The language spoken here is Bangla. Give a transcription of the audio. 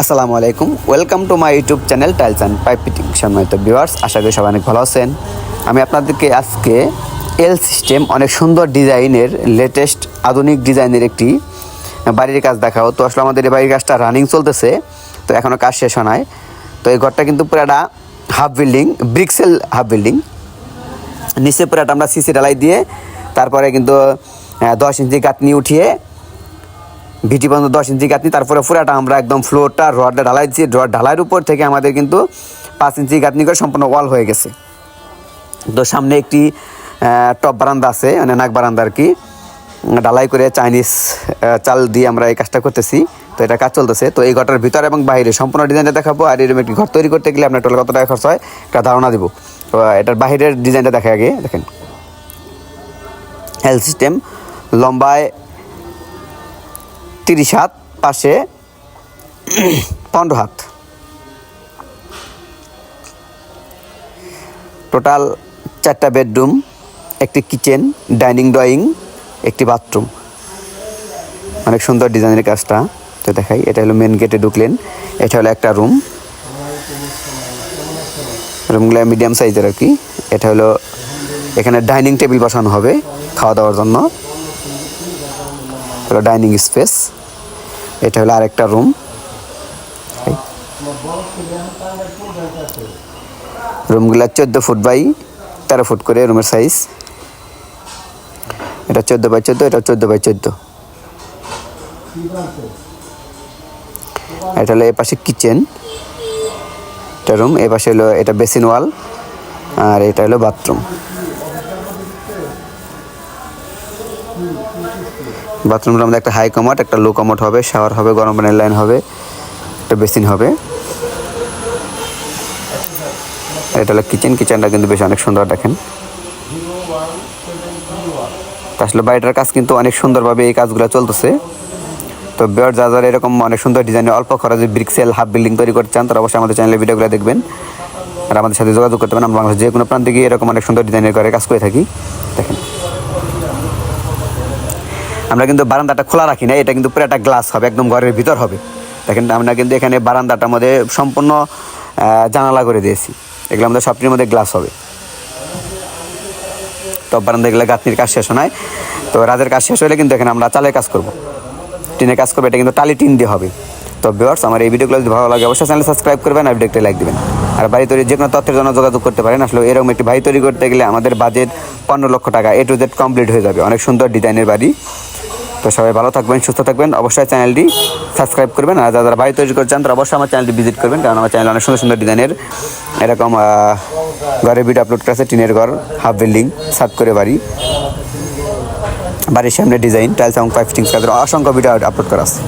আসসালামু আলাইকুম। Welcome to my YouTube channel tiles and pipe fitting সম্মানিত ভিউয়ার্স আশা করি সবাই অনেক ভালো আছেন। আমি আপনাদেরকে আজকে এল সিস্টেম অনেক সুন্দর ডিজাইনের লেটেস্ট আধুনিক ডিজাইনের একটি বাড়ির কাজ দেখাও। তো আসলে আমাদের এই বাড়ির কাজটা রানিং চলতেছে, তো এখনও কাজ শেষ হয় তো এই ঘরটা কিন্তু পুরাটা হাফ বিল্ডিং ব্রিক্সেল হাফ বিল্ডিং নিচে পুরাটা আমরা সিসি ঢালাই দিয়ে, তারপরে কিন্তু দশ ইঞ্চি গাঁথনি উঠিয়ে ভিটি পর্যন্ত দশ ইঞ্চি গাঁথনি, তারপরে পুরাটা আমরা একদম ফ্লোরটা, রডটা ঢালাই দিচ্ছি রড ঢালাইয়ের উপর থেকে আমাদের কিন্তু পাঁচ ইঞ্চি গাঁথনি করে সম্পূর্ণ ওয়াল হয়ে গেছে। তো সামনে একটি টপ বারান্দা আছে মানে নাক বারান্দা আর কি। ঢালাই করে চাইনিজ চাল দিয়ে আমরা এই কাজটা করতেছি। তো এটা কাজ চলতেছে। তো এই ঘরটার ভিতর এবং বাইরে সম্পূর্ণ ডিজাইনটা দেখাবো। আর এরকম একটি ঘর তৈরি করতে গেলে আপনার টোটাল কত টাকা খরচ হয় একটা ধারণা দিব। তো এটার বাইরের ডিজাইনটা দেখা আগে, দেখেন। হেলথ সিস্টেম লম্বায় তিরিশ হাত পাশে পনেরো হাত। টোটাল চারটা বেডরুম একটি কিচেন ডাইনিং ড্রয়িং একটি বাথরুম অনেক সুন্দর ডিজাইনের কাজটা, তো দেখাই, এটা হলো মেন গেটে ঢুকলেন, এটা হলো একটা রুম রুমগুলো মিডিয়াম সাইজের আর কি। এটা হলো এখানে ডাইনিং টেবিল বসানো হবে খাওয়া দাওয়ার জন্য। হলো ডাইনিং স্পেস। এটা হলো আরেকটা রুম। রুমগুলো চোদ্দ ফুট বাই তেরো ফুট করে রুমের সাইজ। এটা চোদ্দ বাই চোদ্দ এটা চোদ্দ বাই চোদ্দ। এটা হলো এ পাশে কিচেন। এটা রুম এ পাশে হলো এটা বেসিন ওয়াল, আর এটা হলো বাথরুম। বাথরুমটার মধ্যে একটা হাই কমোড একটা লো কমোড হবে শাওয়ার হবে, গরম পানির লাইন হবে, একটা বেসিন হবে। এটা হলো কিচেন কিচেনটা কিন্তু বেশ অনেক সুন্দর দেখেন। আসলে বাড়িটার কাজ কিন্তু অনেক সুন্দরভাবে এই কাজগুলো চলতেছে। তো বেয়ার যা যারা এরকম অনেক সুন্দর ডিজাইনের অল্প খরচে ব্রিক্সেল হাফ বিল্ডিং তৈরি করতে চান, তারা অবশ্যই আমাদের চ্যানেলের ভিডিওগুলো দেখবেন। আর আমাদের সাথে যোগাযোগ করতে পারেন, আমরা বাংলাদেশের যে কোনো প্রান্তে গিয়ে এরকম অনেক সুন্দর ডিজাইনের করে কাজ করে থাকি। দেখেন। আমরা কিন্তু বারান্দাটা খোলা রাখি না, এটা কিন্তু পুরো একটা গ্লাস হবে, একদম ঘরের ভিতর হবে। দেখেন, আমরা কিন্তু এখানে বারান্দাটার মধ্যে সম্পূর্ণ জানালা করে দিয়েছি। এগুলো আমাদের সবটির মধ্যে গ্লাস হবে। টপ বারান্দা এগুলো গাঁথনির কাজ শেষ নয় তো রাজের কাজ শেষ হলে কিন্তু এখানে আমরা চালের কাজ করব। টিনের কাজ করব, এটা কিন্তু টালি টিন দিয়ে হবে। তো ভিউয়ার্স আমার এই ভিডিওগুলো যদি ভালো লাগে, অবশ্যই চ্যানেল সাবস্ক্রাইব করবেন আর ভিডিওটা লাইক দিবেন। আর বাড়ি তৈরি যে কোনো তথ্যের জন্য যোগাযোগ করতে পারেন। আসলে এরকম একটি বাড়ি তৈরি করতে গেলে আমাদের বাজেট পনেরো লক্ষ টাকা এ টু জেড কমপ্লিট হয়ে যাবে। অনেক সুন্দর ডিজাইনের বাড়ি। তো সবাই ভালো থাকবেন, সুস্থ থাকবেন। অবশ্যই চ্যানেলটি সাবস্ক্রাইব করবেন। আর যারা বাড়ি তৈরি করতে চান তারা অবশ্যই আমার চ্যানেলটি ভিজিট করবেন, কারণ আমার চ্যানেল অনেক সুন্দর সুন্দর ডিজাইনের এরকম ঘরে ভিডিও আপলোড করা আছে। টিনের ঘর হাফ বিল্ডিং সাত করে বাড়ি। বাড়ির সামনে ডিজাইন টাইলস এবং পাইপ ফিটিংস অসংখ্য ভিডিও আপলোড করা আছে।